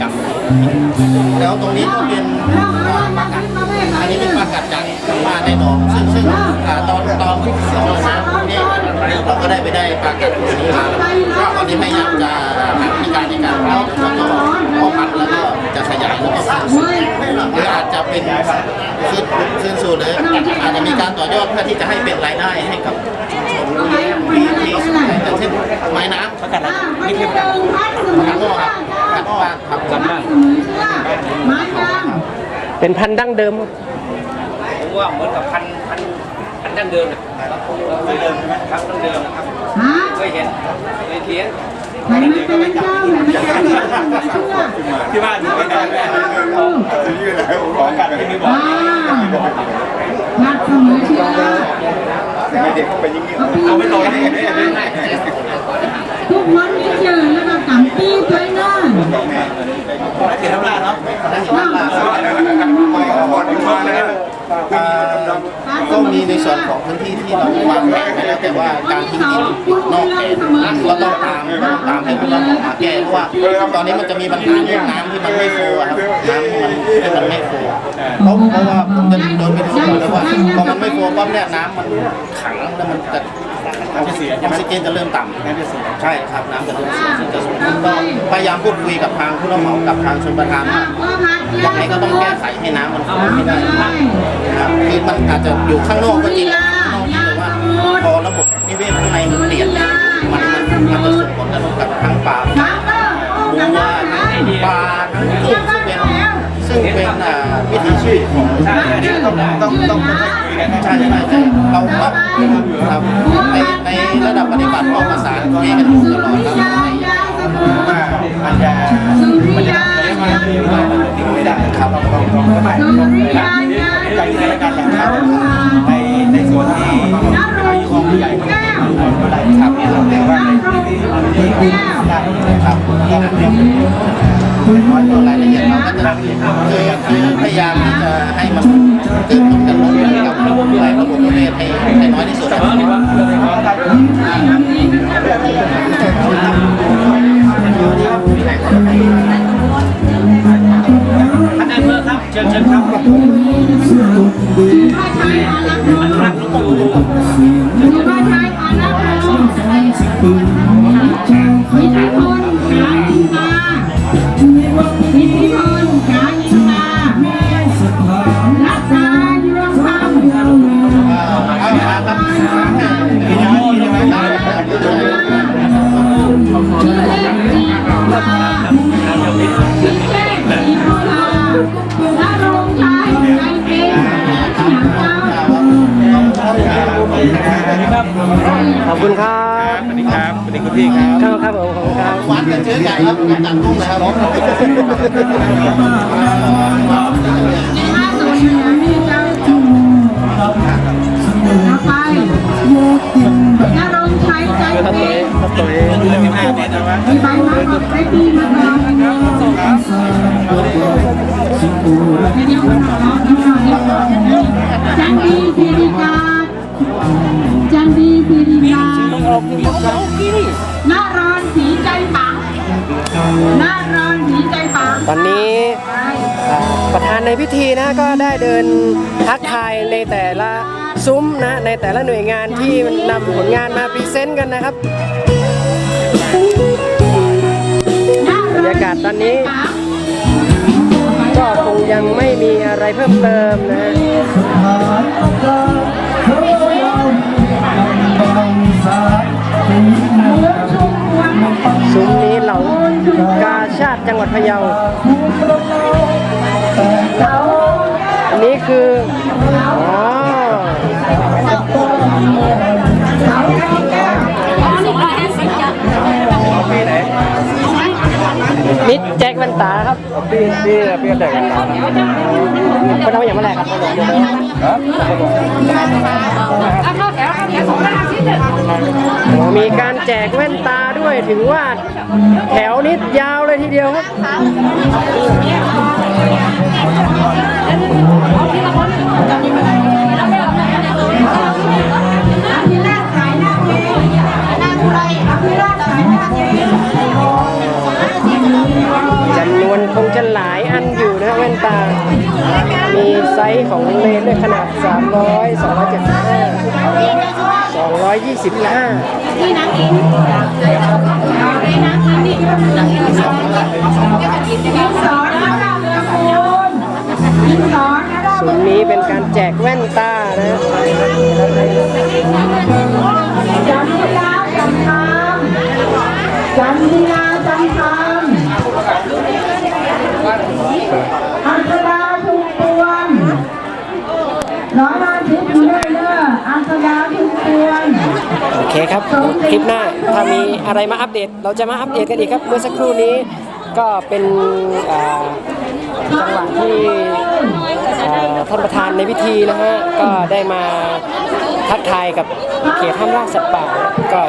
กลับแล้วตรงนี้ก็เป็นปลากัดอันนี้เป็นปลากัดจากบ้านได้หนองซึ่งซึ่งตอนตอนที่สียน้ำนี่เราก็ได้ไปได้ปลากัดตัวนี้มาแล้วก็ตอนนี้พยายามจะหาวิธีการในการเพาแล้วก็พาะพันธุ์แล้วก็จะขยายแล้วก็สร้างสูตรหรืออาจจะเป็นคืนคืนสูตรหรืออาจจะมีการต่อยอดเพื่อที่จะให้เป็นรายได้ให้กับ ชุมชนที่ที่สนใจอย่างเช่นไม้น้ำประกาศอะไรนี่คือประกาศปลาโง่ครับปลาโง่ครับกันบ้างไม้ยางเป็นพันธุ์ดั้งเดิมผมว่าเหมือนกับพันพันพันดั้งเดิมนะครับดั้งเดิมใช่ไหมครับดั้งเดิมนะครับฮะเคยเห็นเคยเทียนใครไม่เป็นเจ้าใครไม่เป็นเจ้าเชื่อที่บ้านอยู่ไม่ได้แม่ของกันที่นี่บอก อ่านักเสมอเชื่อ เอาไม่โตนี่ทุกคนมีเจอแล้วก็กำปีตัวเน้อเสียทำลายเนาะก็มีในส่วนของพื้นที่ที่เราวางแผนไว้แล้วแต่ว่าการทิ้งดินนอกเขตก็ต้องตามตามให้ผู้รับเหมามา แก้เพราะว่าตอนนี้มันจะมีปัญหาเรื่องน้ำที่มันไม่โฟอะครับน้ำมันที่มันไม่โฟร์เพราะเพราะว่าผมจะโดนไปดูเลยว่าพอมันไม่โฟร์ปั๊บเนี่ยน้ำมันขังแล้วมันจะออกซิเจนออกซิเจนจะเริ่มต่ำใช่ครับน้ำจะเริ่มเสียซึ่งจะสูงก็พยายามพูดคุยกับทางผู้รับเหมากับทางชนประทานว่ายังไงก็ต้องแก้ไขให้น้ำมันเข้าไม่ได้นะครับคือมันอาจจะอยู่ข้างนอกก็จริงแต่ว่าพอระบบนิเวศข้างในมันเปลี่ยน มันจะส่งผลกระทบกับทั้งป่าสามเออโอ้บัวได้ทั้งปลาทั้งกุ้งซึ่งเป็นซึ่งเป็นวิถีชีวิตของช่อันนี้ต้องต้องต้องคุยกันใช่ใช่ใช่เราก็ครับในในระดับปฏิบัติก็ประสานคุยกันอยู่ตลอดครับวเสมอมันจะสุริยาไม่ได้ครับต้องต้องต้องต้องสุริยาใจในการนะครับในในส่วนที่นรงค์สีแก้ว ครับเนี่ยเราเรียกว่าในนรงค์สีแก้วครับก็น้อยตัวรายละเอียดเราก็จะคือคือพยายามที่จะให้มันเกิดผลกระทบกับระบบหลายระบบนิเวศให้ให้น้อยที่สุดครับท่านอำเภอครับเชิญเชิญครับพระชัยอารักษ์รักลูกปู่ ขอบคุณครับสวัสดีครับสวัสดีคุณพี่ครับครับครับผมขอบคุณครับวัดกันเชื้อใหญ่ครับจัดกุ้งเลยครับในห้าส่วนเหนือนี่เจ้าจูต่อไปนรงค์ชัยใจเป็นตัวเองเรื่องหน้าเนี่ยนะวะมีใบมาบอกได้ดีมาก่อนเดี๋ยวขอร้องหน่อยจันดีสิริกา จันดีสิริกานารอนสีใจปังนารอนสีใจปังตอนนี้ประธานในพิธีนะก็ได้เดินทักทายในแต่ละซุ้มนะในแต่ละหน่วยงานที่นำผลงานมาพรีเซนต์กันนะครับบรรยากาศตอนนี้ ก็คงยังไม่มีอะไรเพิ่มเติมนะ ซุ้มนี้เหล่ากาชาติจังหวัดพะเยา อันนี้คืออ๋อ นตาครับพี่พี่พี่แต่กันครับเขาทำอย่างเมื่อไหร่ครับโอ้มีการแจกแว่นตาด้วยถือว่าแถวนิดยาวเลยทีเดียวครับที่ ส์ของเลนด้วยขนาด 300 275 225นี่นะกินนี่นะกินนี่สองส่วนนี้เป็นการแจกแว่นตานะจันทิลาจันทำจันทิลาจันทำอัศดาทุกตวนร้อยมาทิพย์อยู่เรื่อยๆอัศดาทุกตวน โอเคลิปหน้าถ้ามีอะไรมาอัปเดต เราจะมาอัปเดตกันอีกครับ เมื่อสักครู่นี้ก็เป็นจังหวะที่ท่านประธานในพิธีนะฮะก็ได้มาทักทายกับเขตห้ามล่าสัตว์ป่า ก็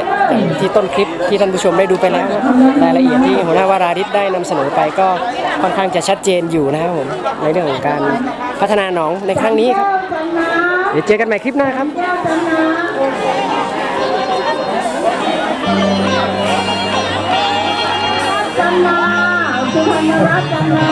ที่ต้นคลิปที่ท่านผู้ชมได้ดูไปแล้วรายละเอียดที่หัวหน้าวาราดิษได้นำเสนอไปก็ค่อนข้างจะชัดเจนอยู่นะครับผมในเรื่องของการพัฒนาหนองในครั้งนี้ครับ เดี๋ยวเจอกันใหม่คลิปหน้าครับ จันนาสุพรรณรัตน์จันนา